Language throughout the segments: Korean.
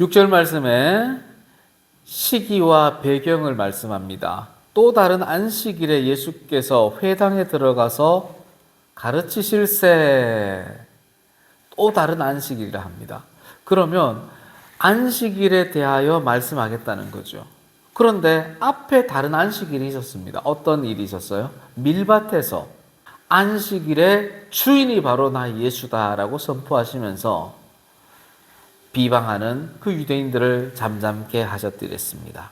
6절 말씀에 시기와 배경을 말씀합니다. 또 다른 안식일에 예수께서 회당에 들어가서 가르치실세 또 다른 안식일이라 합니다. 그러면 안식일에 대하여 말씀하겠다는 거죠. 그런데 앞에 다른 안식일이 있었습니다. 어떤 일이 있었어요? 밀밭에서 안식일의 주인이 바로 나 예수다라고 선포하시면서 비방하는 그 유대인들을 잠잠케 하셨더랬습니다.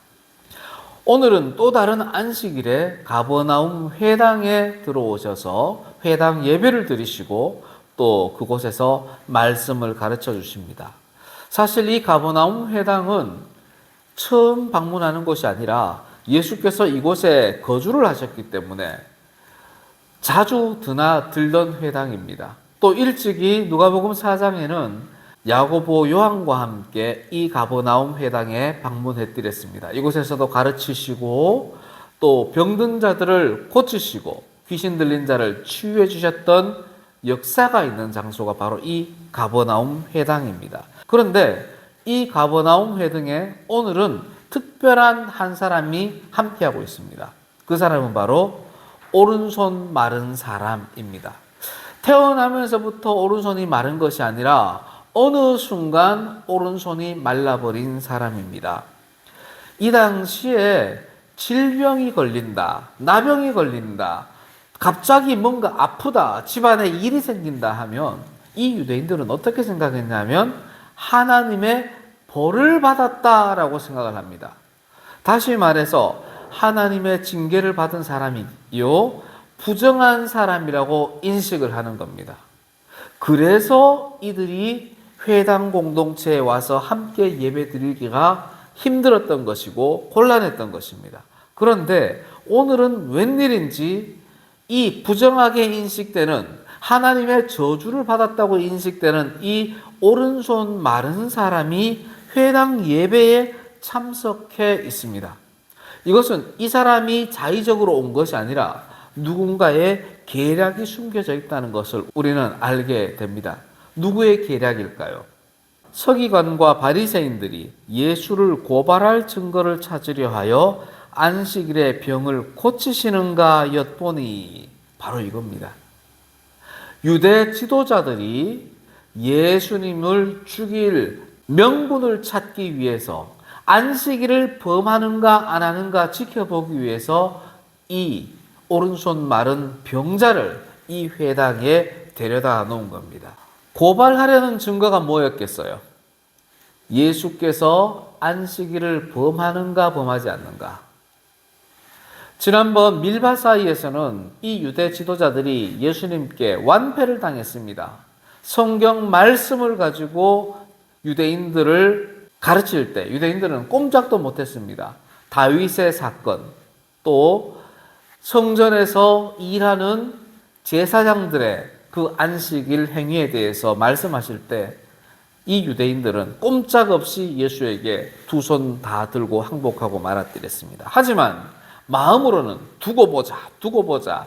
오늘은 또 다른 안식일에 가버나움 회당에 들어오셔서 회당 예배를 드리시고 또 그곳에서 말씀을 가르쳐 주십니다. 사실 이 가버나움 회당은 처음 방문하는 곳이 아니라 예수께서 이곳에 거주를 하셨기 때문에 자주 드나 들던 회당입니다. 또 일찍이 누가복음 4장에는 야고보 요한과 함께 이 가버나움 회당에 방문했더랬습니다. 이곳에서도 가르치시고 또 병든 자들을 고치시고 귀신 들린 자를 치유해 주셨던 역사가 있는 장소가 바로 이 가버나움 회당입니다. 그런데 이 가버나움 회당에 오늘은 특별한 한 사람이 함께하고 있습니다. 그 사람은 바로 오른손 마른 사람입니다. 태어나면서부터 오른손이 마른 것이 아니라 어느 순간 오른손이 말라버린 사람입니다. 이 당시에 질병이 걸린다, 나병이 걸린다, 갑자기 뭔가 아프다, 집안에 일이 생긴다 하면 이 유대인들은 어떻게 생각했냐면 하나님의 벌을 받았다라고 생각을 합니다. 다시 말해서 하나님의 징계를 받은 사람이요, 부정한 사람이라고 인식을 하는 겁니다. 그래서 이들이 회당 공동체에 와서 함께 예배 드리기가 힘들었던 것이고 곤란했던 것입니다. 그런데 오늘은 웬일인지 이 부정하게 인식되는 하나님의 저주를 받았다고 인식되는 이 오른손 마른 사람이 회당 예배에 참석해 있습니다. 이것은 이 사람이 자의적으로 온 것이 아니라 누군가의 계략이 숨겨져 있다는 것을 우리는 알게 됩니다. 누구의 계략일까요? 서기관과 바리새인들이 예수를 고발할 증거를 찾으려 하여 안식일에 병을 고치시는가 엿보니 바로 이겁니다. 유대 지도자들이 예수님을 죽일 명분을 찾기 위해서 안식일을 범하는가 안 하는가 지켜보기 위해서 이 오른손 마른 병자를 이 회당에 데려다 놓은 겁니다. 고발하려는 증거가 뭐였겠어요? 예수께서 안식일을 범하는가 범하지 않는가? 지난번 밀바 사이에서는 이 유대 지도자들이 예수님께 완패를 당했습니다. 성경 말씀을 가지고 유대인들을 가르칠 때 유대인들은 꼼짝도 못했습니다. 다윗의 사건 또 성전에서 일하는 제사장들의 그 안식일 행위에 대해서 말씀하실 때 이 유대인들은 꼼짝없이 예수에게 두 손 다 들고 항복하고 말았더랬습니다. 하지만 마음으로는 두고 보자, 두고 보자.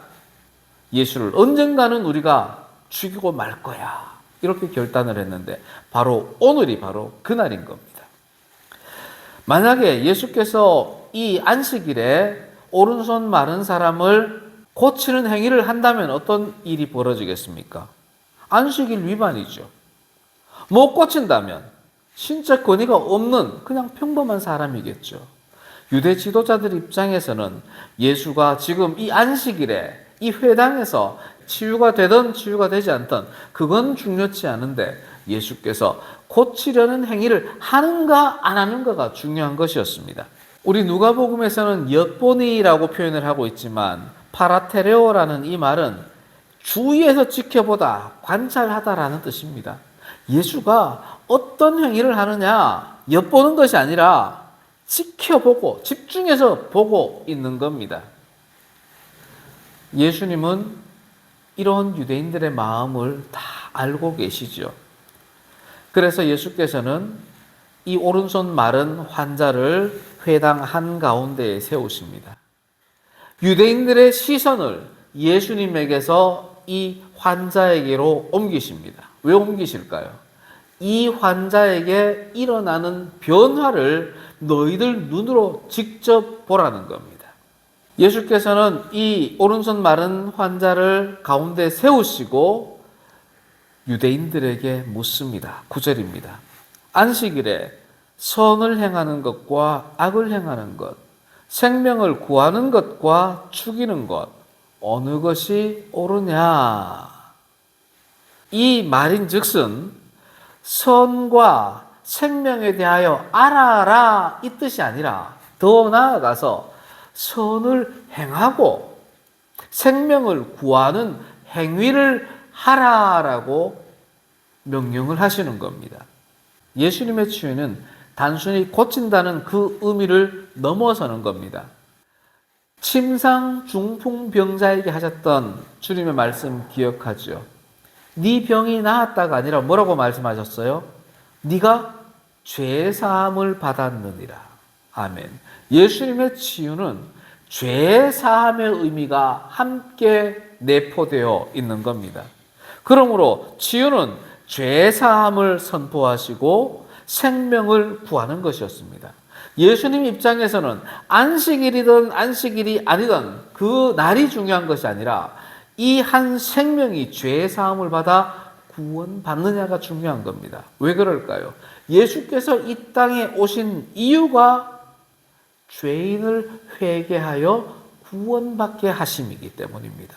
예수를 언젠가는 우리가 죽이고 말 거야. 이렇게 결단을 했는데 바로 오늘이 바로 그날인 겁니다. 만약에 예수께서 이 안식일에 오른손 마른 사람을 고치는 행위를 한다면 어떤 일이 벌어지겠습니까? 안식일 위반이죠. 못 고친다면 신체 권위가 없는 그냥 평범한 사람이겠죠. 유대 지도자들 입장에서는 예수가 지금 이 안식일에 이 회당에서 치유가 되든 치유가 되지 않든 그건 중요치 않은데 예수께서 고치려는 행위를 하는가 안 하는가가 중요한 것이었습니다. 우리 누가복음에서는 엿보니라고 표현을 하고 있지만 파라테레오라는 이 말은 주위에서 지켜보다 관찰하다라는 뜻입니다. 예수가 어떤 행위를 하느냐 엿보는 것이 아니라 지켜보고 집중해서 보고 있는 겁니다. 예수님은 이런 유대인들의 마음을 다 알고 계시죠. 그래서 예수께서는 이 오른손 마른 환자를 회당 한 가운데에 세우십니다. 유대인들의 시선을 예수님에게서 이 환자에게로 옮기십니다. 왜 옮기실까요? 이 환자에게 일어나는 변화를 너희들 눈으로 직접 보라는 겁니다. 예수께서는 이 오른손 마른 환자를 가운데 세우시고 유대인들에게 묻습니다. 9절입니다. 안식일에 선을 행하는 것과 악을 행하는 것, 생명을 구하는 것과 죽이는 것, 어느 것이 옳으냐? 이 말인 즉슨 선과 생명에 대하여 알아라 이 뜻이 아니라 더 나아가서 선을 행하고 생명을 구하는 행위를 하라라고 명령을 하시는 겁니다. 예수님의 치유는 단순히 고친다는 그 의미를 넘어서는 겁니다. 침상 중풍 병자에게 하셨던 주님의 말씀 기억하죠? 네 병이 나았다가 아니라 뭐라고 말씀하셨어요? 네가 죄 사함을 받았느니라. 아멘. 예수님의 치유는 죄 사함의 의미가 함께 내포되어 있는 겁니다. 그러므로 치유는 죄 사함을 선포하시고 생명을 구하는 것이었습니다. 예수님 입장에서는 안식일이든 안식일이 아니든 그 날이 중요한 것이 아니라 이 한 생명이 죄 사함을 받아 구원받느냐가 중요한 겁니다. 왜 그럴까요? 예수께서 이 땅에 오신 이유가 죄인을 회개하여 구원받게 하심이기 때문입니다.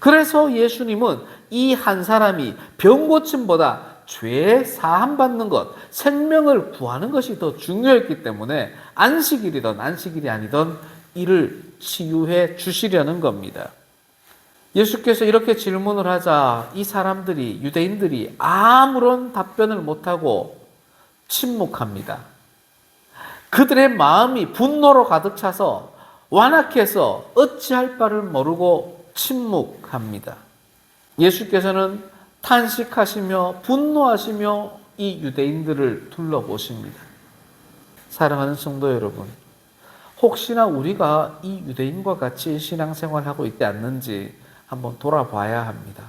그래서 예수님은 이 한 사람이 병 고침보다 죄 사함 받는 것, 생명을 구하는 것이 더 중요했기 때문에 안식일이든 안식일이 아니든 이를 치유해 주시려는 겁니다. 예수께서 이렇게 질문을 하자 이 사람들이 유대인들이 아무런 답변을 못하고 침묵합니다. 그들의 마음이 분노로 가득 차서 완악해서 어찌할 바를 모르고 침묵합니다. 예수께서는 탄식하시며 분노하시며 이 유대인들을 둘러보십니다. 사랑하는 성도 여러분, 혹시나 우리가 이 유대인과 같이 신앙생활하고 있지 않는지 한번 돌아봐야 합니다.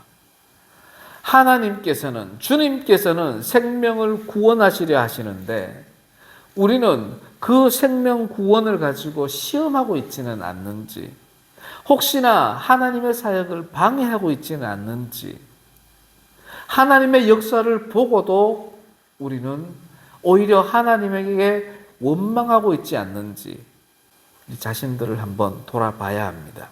하나님께서는 주님께서는 생명을 구원하시려 하시는데 우리는 그 생명 구원을 가지고 시험하고 있지는 않는지 혹시나 하나님의 사역을 방해하고 있지는 않는지 하나님의 역사를 보고도 우리는 오히려 하나님에게 원망하고 있지 않는지 자신들을 한번 돌아봐야 합니다.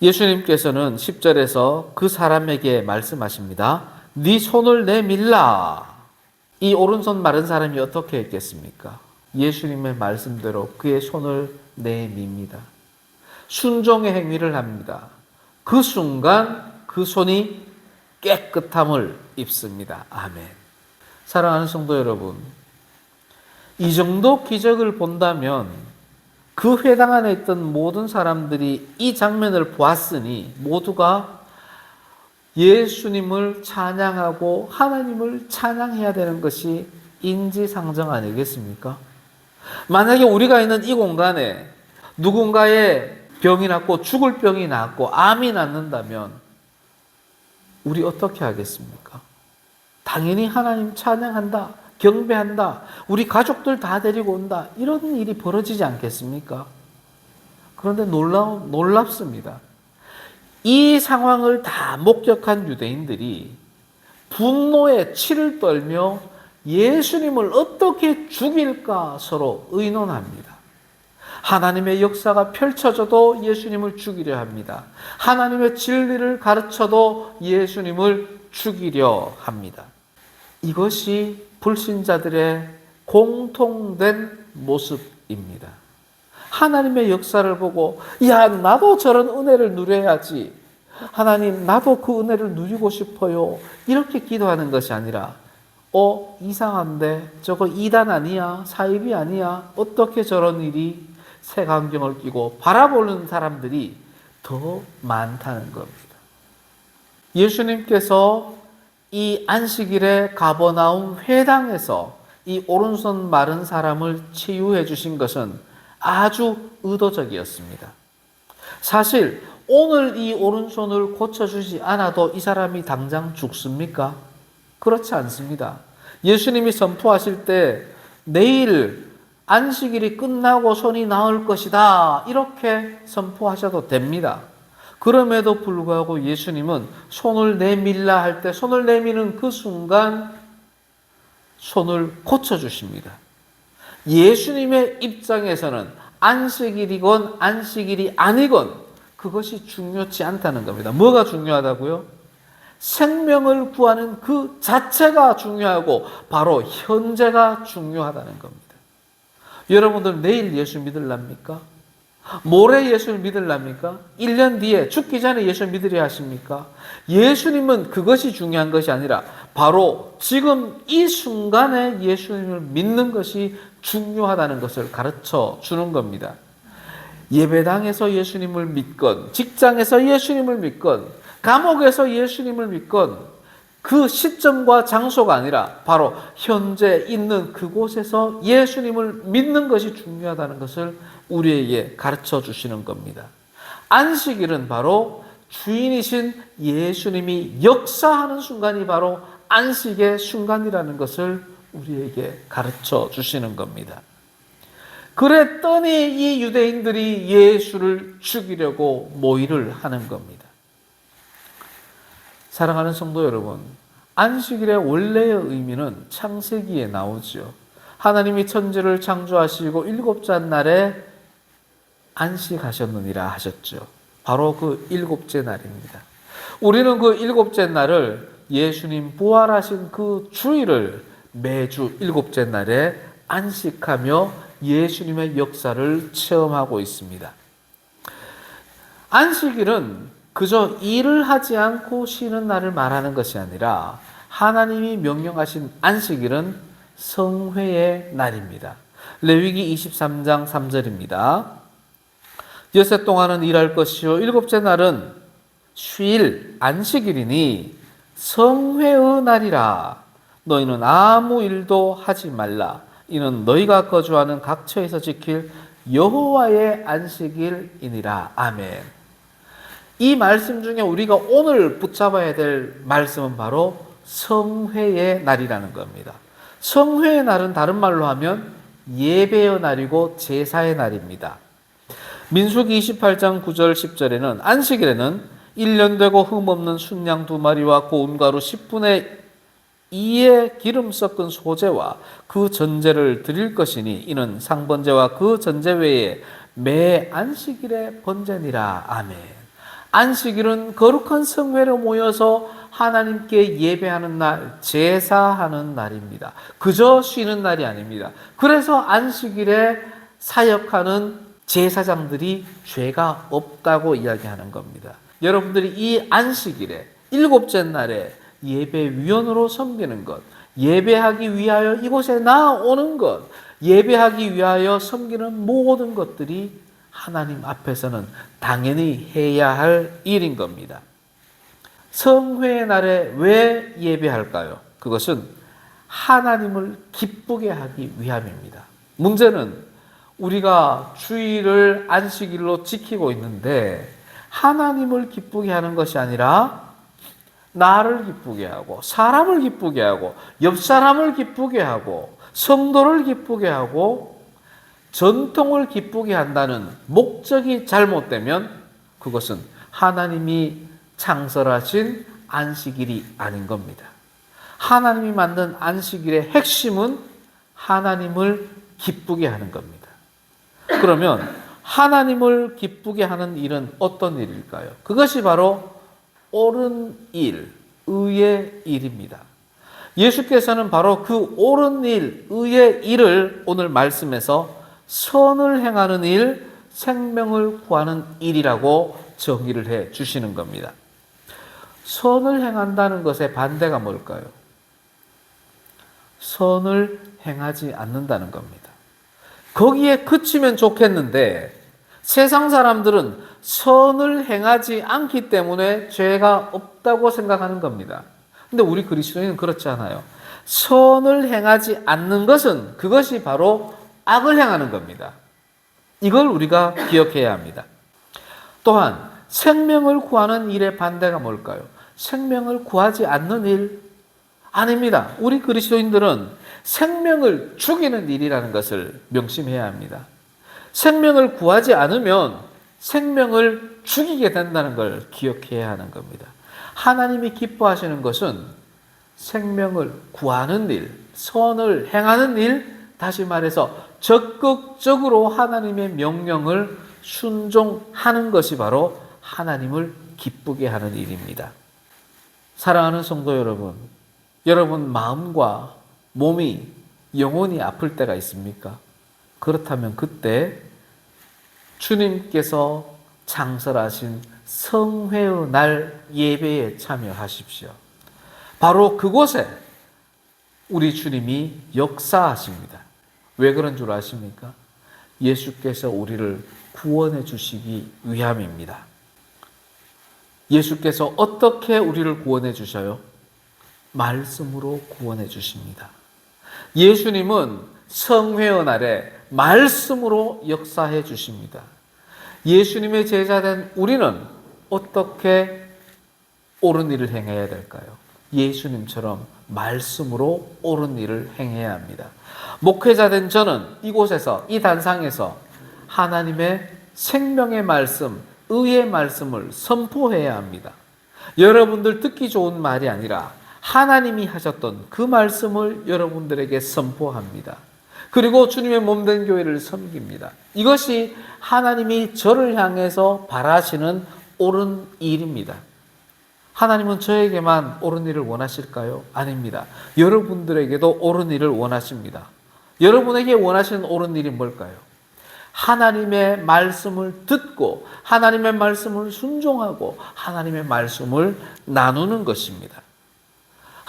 예수님께서는 10절에서 그 사람에게 말씀하십니다. 네 손을 내밀라. 이 오른손 마른 사람이 어떻게 했겠습니까? 예수님의 말씀대로 그의 손을 내밉니다. 순종의 행위를 합니다. 그 순간 그 손이 깨끗함을 입습니다. 아멘. 사랑하는 성도 여러분, 이 정도 기적을 본다면 그 회당 안에 있던 모든 사람들이 이 장면을 보았으니 모두가 예수님을 찬양하고 하나님을 찬양해야 되는 것이 인지상정 아니겠습니까? 만약에 우리가 있는 이 공간에 누군가의 병이 났고 죽을 병이 났고 암이 낫는다면 우리 어떻게 하겠습니까? 당연히 하나님 찬양한다. 경배한다. 우리 가족들 다 데리고 온다. 이런 일이 벌어지지 않겠습니까? 그런데 놀라, 놀랍습니다. 이 상황을 다 목격한 유대인들이 분노에 치를 떨며 예수님을 어떻게 죽일까 서로 의논합니다. 하나님의 역사가 펼쳐져도 예수님을 죽이려 합니다. 하나님의 진리를 가르쳐도 예수님을 죽이려 합니다. 이것이 불신자들의 공통된 모습입니다. 하나님의 역사를 보고, 야, 나도 저런 은혜를 누려야지. 하나님, 나도 그 은혜를 누리고 싶어요. 이렇게 기도하는 것이 아니라, 어, 이상한데? 저거 이단 아니야? 사입이 아니야? 어떻게 저런 일이 색안경을 끼고 바라보는 사람들이 더 많다는 겁니다. 예수님께서 이 안식일에 가버나움 회당에서 이 오른손 마른 사람을 치유해 주신 것은 아주 의도적이었습니다. 사실 오늘 이 오른손을 고쳐주지 않아도 이 사람이 당장 죽습니까? 그렇지 않습니다. 예수님이 선포하실 때 내일 안식일이 끝나고 손이 나을 것이다. 이렇게 선포하셔도 됩니다. 그럼에도 불구하고 예수님은 손을 내밀라 할 때 손을 내미는 그 순간 손을 고쳐주십니다. 예수님의 입장에서는 안식일이건 안식일이 아니건 그것이 중요치 않다는 겁니다. 뭐가 중요하다고요? 생명을 구하는 그 자체가 중요하고 바로 현재가 중요하다는 겁니다. 여러분들 내일 예수 믿을랍니까? 모레 예수를 믿을랍니까? 1년 뒤에 죽기 전에 예수 믿으려 하십니까? 예수님은 그것이 중요한 것이 아니라 바로 지금 이 순간에 예수님을 믿는 것이 중요하다는 것을 가르쳐 주는 겁니다. 예배당에서 예수님을 믿건, 직장에서 예수님을 믿건, 감옥에서 예수님을 믿건, 그 시점과 장소가 아니라 바로 현재 있는 그곳에서 예수님을 믿는 것이 중요하다는 것을 우리에게 가르쳐 주시는 겁니다. 안식일은 바로 주인이신 예수님이 역사하는 순간이 바로 안식의 순간이라는 것을 우리에게 가르쳐 주시는 겁니다. 그랬더니 이 유대인들이 예수를 죽이려고 모의를 하는 겁니다. 사랑하는 성도 여러분, 안식일의 원래의 의미는 창세기에 나오죠. 하나님이 천지를 창조하시고 일곱째 날에 안식하셨느니라 하셨죠. 바로 그 일곱째 날입니다. 우리는 그 일곱째 날을 예수님 부활하신 그 주일을 매주 일곱째 날에 안식하며 예수님의 역사를 체험하고 있습니다. 안식일은 그저 일을 하지 않고 쉬는 날을 말하는 것이 아니라 하나님이 명령하신 안식일은 성회의 날입니다. 레위기 23장 3절입니다. 여세 동안은 일할 것이요 일곱째 날은 쉴 안식일이니 성회의 날이라 너희는 아무 일도 하지 말라 이는 너희가 거주하는 각처에서 지킬 여호와의 안식일이니라 아멘. 이 말씀 중에 우리가 오늘 붙잡아야 될 말씀은 바로 성회의 날이라는 겁니다. 성회의 날은 다른 말로 하면 예배의 날이고 제사의 날입니다. 민수기 28장 9절 10절에는 안식일에는 1년 되고 흠없는 순양 두 마리와 고운 가루 10분의 2의 기름 섞은 소재와 그 전제를 드릴 것이니 이는 상번제와 그 전제 외에 매 안식일의 번제니라 아멘. 안식일은 거룩한 성회로 모여서 하나님께 예배하는 날, 제사하는 날입니다. 그저 쉬는 날이 아닙니다. 그래서 안식일에 사역하는 제사장들이 죄가 없다고 이야기하는 겁니다. 여러분들이 이 안식일에 일곱째 날에 예배위원으로 섬기는 것, 예배하기 위하여 이곳에 나오는 것, 예배하기 위하여 섬기는 모든 것들이 하나님 앞에서는 당연히 해야 할 일인 겁니다. 성회의 날에 왜 예배할까요? 그것은 하나님을 기쁘게 하기 위함입니다. 문제는 우리가 주일을 안식일로 지키고 있는데 하나님을 기쁘게 하는 것이 아니라 나를 기쁘게 하고 사람을 기쁘게 하고 옆 사람을 기쁘게 하고 성도를 기쁘게 하고 전통을 기쁘게 한다는 목적이 잘못되면 그것은 하나님이 창설하신 안식일이 아닌 겁니다. 하나님이 만든 안식일의 핵심은 하나님을 기쁘게 하는 겁니다. 그러면 하나님을 기쁘게 하는 일은 어떤 일일까요? 그것이 바로 옳은 일, 의의 일입니다. 예수께서는 바로 그 옳은 일, 의의 일을 오늘 말씀에서 선을 행하는 일, 생명을 구하는 일이라고 정의를 해 주시는 겁니다. 선을 행한다는 것의 반대가 뭘까요? 선을 행하지 않는다는 겁니다. 거기에 그치면 좋겠는데 세상 사람들은 선을 행하지 않기 때문에 죄가 없다고 생각하는 겁니다. 근데 우리 그리스도인은 그렇지 않아요. 선을 행하지 않는 것은 그것이 바로 악을 행하는 겁니다. 이걸 우리가 기억해야 합니다. 또한 생명을 구하는 일의 반대가 뭘까요? 생명을 구하지 않는 일, 아닙니다. 우리 그리스도인들은 생명을 죽이는 일이라는 것을 명심해야 합니다. 생명을 구하지 않으면 생명을 죽이게 된다는 걸 기억해야 하는 겁니다. 하나님이 기뻐하시는 것은 생명을 구하는 일, 선을 행하는 일, 다시 말해서 적극적으로 하나님의 명령을 순종하는 것이 바로 하나님을 기쁘게 하는 일입니다. 사랑하는 성도 여러분, 여러분 마음과 몸이 영혼이 아플 때가 있습니까? 그렇다면 그때 주님께서 창설하신 성회의 날 예배에 참여하십시오. 바로 그곳에 우리 주님이 역사하십니다. 왜 그런 줄 아십니까? 예수께서 우리를 구원해 주시기 위함입니다. 예수께서 어떻게 우리를 구원해 주셔요? 말씀으로 구원해 주십니다. 예수님은 성회의 날에 말씀으로 역사해 주십니다. 예수님의 제자된 우리는 어떻게 옳은 일을 행해야 될까요? 예수님처럼 말씀으로 옳은 일을 행해야 합니다. 목회자된 저는 이곳에서, 이 단상에서 하나님의 생명의 말씀, 의의 말씀을 선포해야 합니다. 여러분들 듣기 좋은 말이 아니라 하나님이 하셨던 그 말씀을 여러분들에게 선포합니다. 그리고 주님의 몸된 교회를 섬깁니다. 이것이 하나님이 저를 향해서 바라시는 옳은 일입니다. 하나님은 저에게만 옳은 일을 원하실까요? 아닙니다. 여러분들에게도 옳은 일을 원하십니다. 여러분에게 원하시는 옳은 일이 뭘까요? 하나님의 말씀을 듣고 하나님의 말씀을 순종하고 하나님의 말씀을 나누는 것입니다.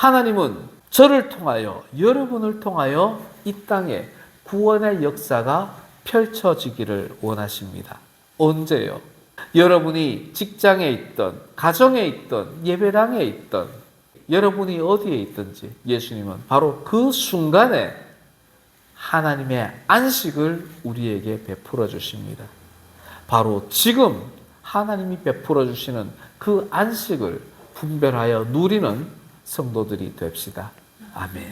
하나님은 저를 통하여 여러분을 통하여 이 땅에 구원의 역사가 펼쳐지기를 원하십니다. 언제요? 여러분이 직장에 있던, 가정에 있던, 예배당에 있던, 여러분이 어디에 있든지 예수님은 바로 그 순간에 하나님의 안식을 우리에게 베풀어 주십니다. 바로 지금 하나님이 베풀어 주시는 그 안식을 분별하여 누리는 성도들이 됩시다. 아멘.